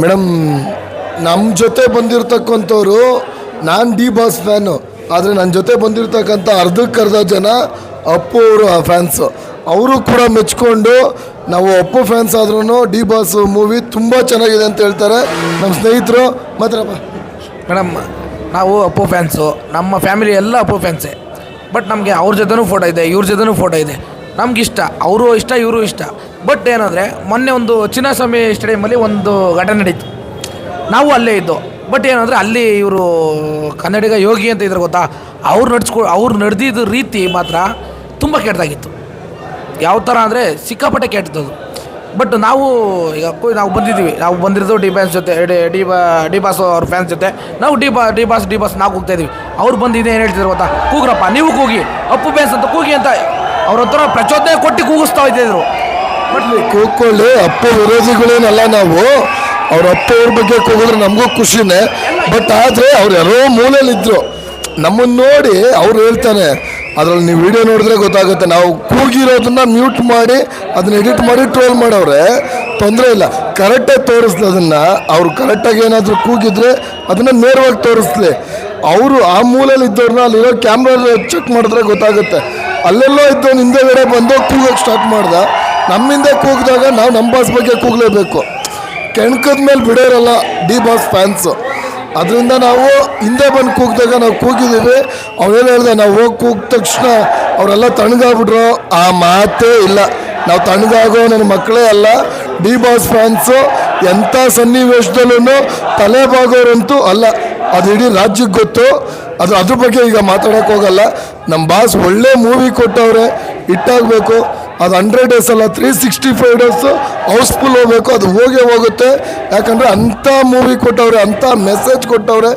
Madam ನಮ್ಮ ಜೊತೆ ಬಂದಿರತಕ್ಕಂಥವ್ರು ನಾನು ಡಿ ಬಾಸ್ ಫ್ಯಾನು, ಆದರೆ ನನ್ನ ಜೊತೆ ಬಂದಿರತಕ್ಕಂಥ ಅರ್ಧಕ್ಕರ್ಧ ಜನ ಅಪ್ಪು ಅವರು ಫ್ಯಾನ್ಸು. ಅವರು ಕೂಡ ಮೆಚ್ಕೊಂಡು ನಾವು ಅಪ್ಪು ಫ್ಯಾನ್ಸ್ ಆದ್ರೂ ಡಿ ಬಾಸ್ ಮೂವಿ ತುಂಬ ಚೆನ್ನಾಗಿದೆ ಅಂತ ಹೇಳ್ತಾರೆ. ನಮ್ಮ ಸ್ನೇಹಿತರು ಮಾತ್ರಪ್ಪ ಮೇಡಮ್, ನಾವು ಅಪ್ಪು ಫ್ಯಾನ್ಸು, ನಮ್ಮ ಫ್ಯಾಮಿಲಿ ಎಲ್ಲ ಅಪ್ಪು ಫ್ಯಾನ್ಸೇ. ಬಟ್ ನಮಗೆ ಅವ್ರ ಜೊತೆನೂ ಫೋಟೋ ಇದೆ, ಇವ್ರ ಜೊತೆನೂ ಫೋಟೋ ಇದೆ. ನಮ್ಗೆ ಇಷ್ಟ ಅವರು ಇಷ್ಟ, ಇವರು ಇಷ್ಟ. ಬಟ್ ಏನಂದರೆ, ಮೊನ್ನೆ ಒಂದು ಚಿನ್ನಸ್ವಾಮಿ ಸ್ಟೇಡಿಯಮಲ್ಲಿ ಒಂದು ಘಟನೆ ನಡೀತು. ನಾವು ಅಲ್ಲೇ ಇದ್ದು. ಬಟ್ ಏನಂದರೆ, ಅಲ್ಲಿ ಇವರು ಕನ್ನಡಿಗ ಯೋಗಿ ಅಂತ ಇದ್ರೆ ಗೊತ್ತಾ? ಅವ್ರು ನಡ್ಸ್ಕೊ, ಅವ್ರು ನಡೆದಿದ್ದ ರೀತಿ ಮಾತ್ರ ತುಂಬ ಕೆಟ್ಟದಾಗಿತ್ತು. ಯಾವ ಥರ ಅಂದರೆ, ಸಿಕ್ಕಾಪಟ್ಟೆ ಕೆಟ್ಟದ್ದು ಬಟ್ ನಾವು ಈಗ ನಾವು ಬಂದಿದ್ದೀವಿ. ನಾವು ಬಂದಿರೋದು ಡಿ ಬ್ಯಾನ್ಸ್ ಜೊತೆ, ಡಿ ಬಾ, ಡಿ ಬಾಸ್ ಅವ್ರ ಫ್ಯಾನ್ಸ್ ಜೊತೆ. ನಾವು ಡಿ ಬಾ, ಡಿ ಬಾಸ್ ಡಿ ಬಾಸ್ ನಾವು ಹೋಗ್ತಾ ಇದ್ದೀವಿ. ಅವ್ರು ಬಂದಿದ್ದೆ ಏನು ಹೇಳ್ತಿದ್ರು ಗೊತ್ತಾ? ಕೂಗ್ರಪ್ಪ, ನೀವು ಕೂಗಿ, ಅಪ್ಪು ಬ್ಯಾನ್ಸ್ ಅಂತ ಕೂಗಿ ಅಂತ ಅವ್ರ ಹತ್ರ ಪ್ರಚೋದನೆ ಕೊಟ್ಟು ಕೂಗಿಸ್ತಾ ಇದ್ದಿದ್ರು. ಕೂತ್ಕೊಳ್ಳಿ. ಅಪ್ಪ ವಿರೋಧಿಗಳೇನಲ್ಲ ನಾವು. ಅವ್ರ ಅಪ್ಪ ಅವ್ರ ಬಗ್ಗೆ ಕೂಗಿದ್ರೆ ನಮಗೂ ಖುಷಿನೇ. ಬಟ್ ಆದರೆ ಅವ್ರು ಯಾರೋ ಮೂಲೆಯಲ್ಲಿದ್ದರು ನಮ್ಮನ್ನು ನೋಡಿ ಅವ್ರು ಹೇಳ್ತಾನೆ ಅದರಲ್ಲಿ ನೀವು ವಿಡಿಯೋ ನೋಡಿದ್ರೆ ಗೊತ್ತಾಗುತ್ತೆ. ನಾವು ಕೂಗಿರೋದನ್ನ ಮ್ಯೂಟ್ ಮಾಡಿ, ಅದನ್ನ ಎಡಿಟ್ ಮಾಡಿ ಟ್ರೋಲ್ ಮಾಡವ್ರೆ. ತೊಂದರೆ ಇಲ್ಲ. ಕರೆಕ್ಟಾಗಿ ತೋರಿಸ್ಲಿ ಅದನ್ನು. ಅವ್ರು ಕರೆಕ್ಟಾಗಿ ಏನಾದರೂ ಕೂಗಿದ್ರೆ ಅದನ್ನು ನೇರವಾಗಿ ತೋರಿಸ್ಲಿ. ಅವರು ಆ ಮೂಲಲ್ಲಿ ಇದ್ದವ್ರನ್ನ ಅಲ್ಲಿರೋ ಕ್ಯಾಮ್ರಾ ಚೆಕ್ ಮಾಡಿದ್ರೆ ಗೊತ್ತಾಗುತ್ತೆ. ಅಲ್ಲೆಲ್ಲೋ ಹಿಂದೆ ಹಿಂದೆಗಡೆ ಬಂದು ಕೂಗೋಕೆ ಸ್ಟಾರ್ಟ್ ಮಾಡ್ದ. ನಮ್ಮಿಂದ ಕೂಗಿದಾಗ ನಾವು ನಮ್ಮ ಬಾಸ್ ಬಗ್ಗೆ ಕೂಗಲೇಬೇಕು. ಕೆಣಕದ ಮೇಲೆ ಬಿಡೋರಲ್ಲ ಡಿ ಬಾಸ್ ಫ್ಯಾನ್ಸು ಅದರಿಂದ ನಾವು ಹಿಂದೆ ಬಂದು ಕೂಗಿದಾಗ ನಾವು ಕೂಗಿದ್ದೀವಿ ಅವನೇನು ಹೇಳಿದೆ, ನಾವು ಹೋಗಿ ಕೂಗಿದ ತಕ್ಷಣ ಅವರೆಲ್ಲ ತಣ್ಣಗಾಗ್ಬಿಟ್ರು ಆ ಮಾತೇ ಇಲ್ಲ. ನಾವು ತಣ್ಣಗಾಗೋ ನನ್ನ ಮಕ್ಕಳೇ ಅಲ್ಲ ಡಿ ಬಾಸ್ ಫ್ಯಾನ್ಸು ಎಂಥ ಸನ್ನಿವೇಶದಲ್ಲೂ ತಲೆ ಬಾಗೋರಂತೂ ಅಲ್ಲ. ಅದು ಇಡೀ ರಾಜ್ಯಕ್ಕೆ ಗೊತ್ತು. ಅದು ಅದ್ರ ಬಗ್ಗೆ ಈಗ ಮಾತಾಡೋಕ್ಕೋಗಲ್ಲ ನಮ್ಮ ಬಾಸ್ ಒಳ್ಳೆ ಮೂವಿ ಕೊಟ್ಟವ್ರೆ. ಇಟ್ಟಾಗಬೇಕು ಅದು ಹಂಡ್ರೆಡ್ ಡೇಸ್ ಅಲ್ಲ three sixty five days housefull ಹೋಗಬೇಕು ಅದು ಹೋಗೇ ಹೋಗುತ್ತೆ. ಯಾಕಂದರೆ ಅಂಥ ಮೂವಿ ಕೊಟ್ಟವ್ರೆ ಅಂಥ ಮೆಸೇಜ್ ಕೊಟ್ಟವ್ರೆ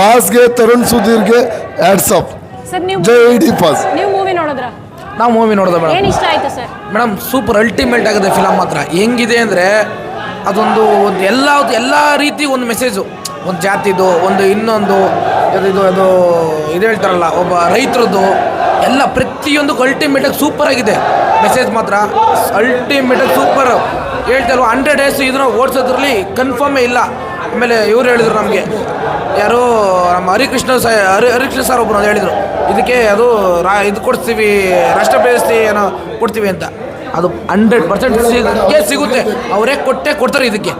ಬಾಸ್ಗೆ ತರುಣ್ ಸುಧೀರ್ಗೆ ಆ್ಯಡ್ಸ್ ನೀವು ಜೈ ಡಿ ಪಾಸ್. ನೀವು ಮೂವಿ ನೋಡಿದ್ರ? ನಾವು ಮೂವಿ ನೋಡಿದೆ ಮೇಡಮ್ ಏನ್ ಇಷ್ಟ ಆಯ್ತು ಸರ್? ಮೇಡಮ್ ಸೂಪರ್ ಅಲ್ಟಿಮೇಟ್ ಆಗಿದೆ ಫಿಲಮ್ ಮಾತ್ರ ಹೆಂಗಿದೆ ಅಂದರೆ ಅದೊಂದು ಒಂದು ಎಲ್ಲ ಎಲ್ಲ ರೀತಿ ಒಂದು ಮೆಸೇಜು ಒಂದು ಜಾತಿದು ಒಂದು ಇನ್ನೊಂದು ಇದು ಇದು ಅದು ಇದು ಹೇಳ್ತಾರಲ್ಲ ಒಬ್ಬ ರೈತರದ್ದು ಎಲ್ಲ ಪ್ರತಿಯೊಂದು ಅಲ್ಟಿಮೇಟಾಗಿ ಸೂಪರ್ ಆಗಿದೆ. ಮೆಸೇಜ್ ಮಾತ್ರ. ಅಲ್ಟಿಮೇಟಾಗಿ ಸೂಪರ್ ಹೇಳ್ತಾರೋ ಹಂಡ್ರೆಡ್ ಡೇಸ್ ಇದನ್ನ ಓಡಿಸೋದ್ರಲ್ಲಿ ಕನ್ಫರ್ಮೇ ಇಲ್ಲ. ಆಮೇಲೆ ಇವ್ರು ಹೇಳಿದ್ರು ನಮಗೆ. ಯಾರೋ ನಮ್ಮ ಹರಿಕೃಷ್ಣ ಸಾ, ಹರಿ, ಹರಿಕೃಷ್ಣ ಸರ್ ಒಬ್ಬರು ಹೇಳಿದರು. ಇದಕ್ಕೆ ಅದು ರಾ, ಇದು ಕೊಡ್ತೀವಿ ರಾಷ್ಟ್ರ ಪ್ರಶಸ್ತಿ ಏನೋ ಕೊಡ್ತೀವಿ ಅಂತ. ಅದು ಹಂಡ್ರೆಡ್ ಪರ್ಸೆಂಟ್ ಸಿಗೇ, ಸಿಗುತ್ತೆ. ಅವರೇ ಕೊಟ್ಟೆ ಕೊಡ್ತಾರೆ ಇದಕ್ಕೆ.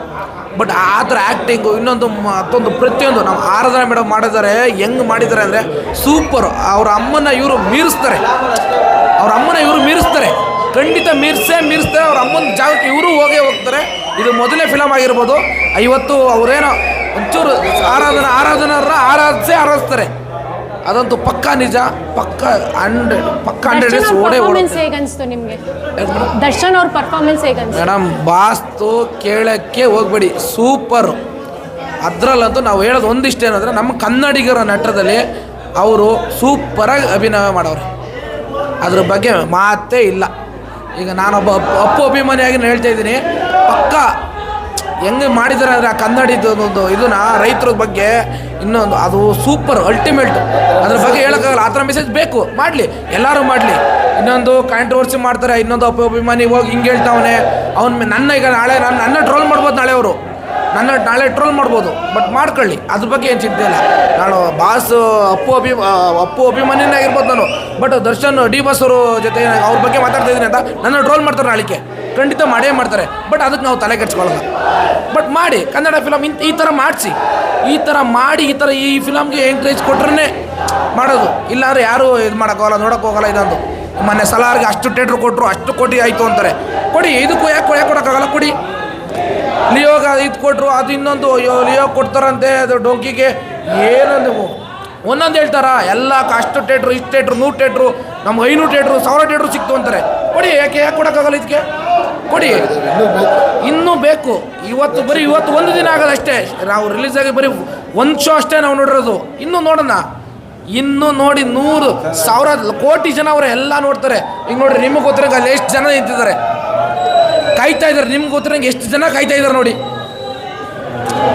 ಬಟ್ ಆ ಥರ ಆ್ಯಕ್ಟಿಂಗು ಇನ್ನೊಂದು ಮತ್ತೊಂದು ಪ್ರತಿಯೊಂದು ನಾವು ಆರಾಧನಾ ಮೇಡಮ್ ಮಾಡಿದ್ದಾರೆ, ಹೆಂಗೆ ಮಾಡಿದ್ದಾರೆ ಅಂದರೆ ಸೂಪರ್ ಅವ್ರ ಅಮ್ಮನ ಇವರು ಮೀರಿಸ್ತಾರೆ. ಅವ್ರ ಅಮ್ಮನ ಇವರು ಮೀರಿಸ್ತಾರೆ. ಖಂಡಿತ ಮೀರ್ಸೇ ಮೀರಿಸ್ತಾರೆ. ಅವ್ರ ಅಮ್ಮನ ಜಾಗಕ್ಕೆ ಇವರು ಹೋಗೇ ಹೋಗ್ತಾರೆ. ಇದು ಮೊದಲನೇ ಫಿಲಮ್ ಆಗಿರ್ಬೋದು. ಇವತ್ತು ಅವರೇನೋ ಒಂಚೂರು ಆರಾಧನಾ, ಆರಾಧನರ ಆರಾಧಿಸೇ ಆರಾಧಿಸ್ತಾರೆ. ಅದಂತೂ ಪಕ್ಕ ನಿಜ ಪಕ್ಕ ಹಂಡ್ರೆಡ್ ಪಕ್ಕ ಹಂಡ್ರೆಡ್ ಡೇಸ್ ಓಡೇ ಪರ್ಫಾರ್ಮೆನ್ಸ್ ನಿಮ್ಗೆ? ದರ್ಶನ್ ಅವ್ರ ಪರ್ಫಾರ್ಮೆನ್ಸ್ ಮೇಡಮ್ ಬಾಸ್ತು ಕೇಳಕ್ಕೆ ಹೋಗ್ಬೇಡಿ ಸೂಪರ್ ಅದರಲ್ಲಂತೂ ನಾವು ಹೇಳೋದು ಒಂದಿಷ್ಟು ಏನಂದರೆ ನಮ್ಮ ಕನ್ನಡಿಗರ ನಟದಲ್ಲಿ ಅವರು ಸೂಪರಾಗಿ ಅಭಿನಯ ಮಾಡೋರು. ಅದ್ರ ಬಗ್ಗೆ ಮಾತೇ ಇಲ್ಲ. ಈಗ ನಾನೊಬ್ಬ ಅಪ್- ಅಪ್ಪು ಅಭಿಮಾನಿಯಾಗಿ ಹೇಳ್ತಾ ಇದ್ದೀನಿ ಪಕ್ಕ ಹೆಂಗೆ ಮಾಡಿದ್ದಾರೆ ಅಂದರೆ ಆ ಕನ್ನಡಿದು ಒಂದು ಇದನ್ನ ರೈತರ ಬಗ್ಗೆ ಇನ್ನೊಂದು ಅದು ಸೂಪರ್ ಅಲ್ಟಿಮೇಟ್ ಅದ್ರ ಬಗ್ಗೆ ಹೇಳೋಕ್ಕಾಗಲ್ಲ. ಆ ಥರ ಮೆಸೇಜ್ ಬೇಕು. ಮಾಡಲಿ. ಎಲ್ಲರೂ ಮಾಡಲಿ. ಇನ್ನೊಂದು ಕಾಂಟ್ರವರ್ಸಿ ಮಾಡ್ತಾರೆ. ಇನ್ನೊಂದು ಅಭಿಮಾನಿ ಹೋಗಿ ಹಿಂಗೆ ಹೇಳ್ತಾವನೆ. ಅವ್ನು ನನ್ನ ಈಗ ನಾಳೆ ನಾನು ನನ್ನ ಟ್ರೋಲ್ ಮಾಡ್ಬೋದು ನಾಳೆ ಅವರು. ನನ್ನ ನಾಳೆ ಟ್ರೋಲ್ ಮಾಡ್ಬೋದು ಬಟ್ ಮಾಡ್ಕೊಳ್ಳಿ. ಅದ್ರ ಬಗ್ಗೆ ಏನು ಚಿಂತೆ ಇಲ್ಲ. ನಾನು ಬಾಸ್ ಅಪ್ಪು ಅಭಿ ಅಪ್ಪು ಅಭಿಮಾನಿನೇ ಆಗಿರ್ಬೋದು ನಾನು. ಬಟ್ ದರ್ಶನ್, ಡಿ ಬಾಸ್ ಅವರು ಜೊತೆ ಅವ್ರ ಬಗ್ಗೆ ಮಾತಾಡ್ತಾ ಇದ್ದೀನಿ ಅಂತ ನನ್ನ ಟ್ರೋಲ್ ಮಾಡ್ತಾರೆ ನಾಳಿಕೆ. ಖಂಡಿತ ಮಾಡೇ ಮಾಡ್ತಾರೆ. ಬಟ್ ಅದಕ್ಕೆ ನಾವು ತಲೆ ಕೆಡ್ಸ್ಕೊಳ್ಳೋಣ ಬಟ್ ಮಾಡಿ, ಕನ್ನಡ ಫಿಲಮ್ ಇಂಥ ಈ ಥರ ಮಾಡಿಸಿ. ಈ ಥರ ಮಾಡಿ, ಈ ಥರ ಈ ಫಿಲಮ್ಗೆ ಎಂಕರೇಜ್ ಕೊಟ್ರೇ ಮಾಡೋದು. ಇಲ್ಲಾಂದ್ರೆ ಯಾರು ಇದು ಮಾಡೋಕ್ಕೋಗಲ್ಲ ನೋಡೋಕ್ಕೋಗಲ್ಲ ಇದಂದು ಮೊನ್ನೆ ಸಲಾರ್ಗೆ ಅಷ್ಟು ಟೇಟ್ರ್ ಕೊಟ್ಟರು ಅಷ್ಟು ಕೋಟಿ ಆಯಿತು ಅಂತಾರೆ. ಕೊಡಿ, ಇದಕ್ಕೂ ಯಾಕೆ ಯಾಕೆ ಕೊಡೋಕ್ಕಾಗಲ್ಲ? ಕೊಡಿ. ಲಿಯೋಗ ಇದು ಕೊಟ್ಟರು ಅದು ಇನ್ನೊಂದು, ಅಯ್ಯೋ, ಲಿಯೋ ಕೊಡ್ತಾರಂತೆ, ಅದು ಡೊಂಕಿಗೆ. ಏನೊಂದು ಒಂದೊಂದು ಹೇಳ್ತಾರ? ಎಲ್ಲ ಅಷ್ಟು ಟೇಟ್ರು ಇಷ್ಟು ಟೇಟ್ರು ನೂರು ಟೇಟ್ರು ನಮ್ಗೆ ಐನೂರು ಟೇಟ್ರು ಸಾವಿರ ಟೇಟ್ರು ಸಿಕ್ತು ಅಂತಾರೆ. ಕೊಡಿ, ಯಾಕೆ ಯಾಕೆ ಕೊಡೋಕ್ಕಾಗಲ್ಲ ಇದಕ್ಕೆ ಕೊಡಿ. ಇನ್ನೂ ಬೇಕು. ಇವತ್ತು ಬರೀ, ಇವತ್ತು ಒಂದು ದಿನ ಆಗೋದು ಅಷ್ಟೇ. ನಾವು ರಿಲೀಸ್ ಆಗಿ ಬರೀ ಒಂದು ಶೋ ಅಷ್ಟೇ ನಾವು ನೋಡಿರೋದು. ಇನ್ನೂ ನೋಡೋಣ. ಇನ್ನೂ ನೋಡಿ ನೂರು, ಸಾವಿರ, ಕೋಟಿ ಜನ ಅವರು ಎಲ್ಲ ನೋಡ್ತಾರೆ. ಈಗ ನೋಡ್ರಿ, ನಿಮಗೆ ಗೊತ್ತಿರೋ ಅಲ್ಲಿ ಎಷ್ಟು ಜನ ನಿಂತಿದ್ದಾರೆ. ಕಾಯ್ತಾ ಇದ್ದಾರೆ. ನಿಮ್ಗೆ ಗೊತ್ತಿರಂಗೆ ಎಷ್ಟು ಜನ ಕಾಯ್ತಾ ಇದ್ದಾರೆ ನೋಡಿ.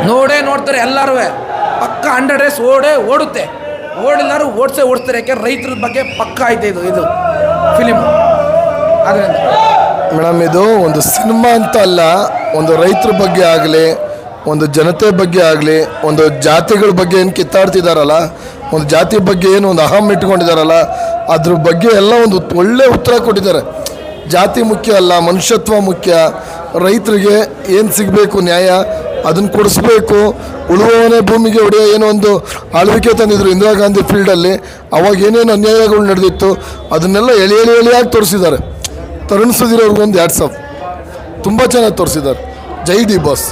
ನೋಡೇ ನೋಡ್ತಾರೆ ಎಲ್ಲರೂ. ಪಕ್ಕ ಹಂಡ್ರೆಡ್ ಡೇಸ್ ಓಡೇ ಓಡುತ್ತೆ. ಓಡಿಲ್ಲಾರು ಓಡಿಸೇ ಓಡಿಸ್ತಾರೆ. ಯಾಕೆ ರೈತರ ಬಗ್ಗೆ ಪಕ್ಕ ಆಯ್ತು ಇದು ಇದು ಫಿಲಿಮ್ ಅದರಿಂದ ಮೇಡಮ್, ಇದು ಒಂದು ಸಿನಿಮಾ ಅಂತ ಅಲ್ಲ, ಒಂದು ರೈತರ ಬಗ್ಗೆ ಆಗಲಿ, ಒಂದು ಜನತೆ ಬಗ್ಗೆ ಆಗಲಿ, ಒಂದು ಜಾತಿಗಳ ಬಗ್ಗೆ ಏನು ಕಿತ್ತಾಡ್ತಿದಾರಲ್ಲ, ಒಂದು ಜಾತಿ ಬಗ್ಗೆ ಏನು ಒಂದು ಅಹಂ ಇಟ್ಕೊಂಡಿದಾರಲ್ಲ, ಅದ್ರ ಬಗ್ಗೆ ಎಲ್ಲ ಒಂದು ಒಳ್ಳೆ ಉತ್ತರ ಕೊಟ್ಟಿದ್ದಾರೆ. ಜಾತಿ ಮುಖ್ಯ ಅಲ್ಲ, ಮನುಷ್ಯತ್ವ ಮುಖ್ಯ. ರೈತರಿಗೆ ಏನು ಸಿಗಬೇಕು ನ್ಯಾಯ ಅದನ್ನು ಕೊಡಿಸ್ಬೇಕು. ಉಳುವವನೇ ಭೂಮಿಗೆ ಒಡೆಯ ಏನೋ ಒಂದು ಆಳ್ವಿಕೆ ತಂದಿದ್ರು ಇಂದಿರಾ ಗಾಂಧಿ ಫೀಲ್ಡಲ್ಲಿ ಅವಾಗ ಏನೇನು ಅನ್ಯಾಯಗಳು ನಡೆದಿತ್ತು, ಅದನ್ನೆಲ್ಲ ಎಳೆ ಎಳೆ ಎಳೆಯಾಗಿ ತೋರಿಸಿದ್ದಾರೆ. ತರುಣ್ ಸುಧೀರ್ ಅವ್ರಿಗೊಂದು ಆಫ್ ತುಂಬ ಚೆನ್ನಾಗಿ ತೋರಿಸಿದ್ದಾರೆ. Jai the boss.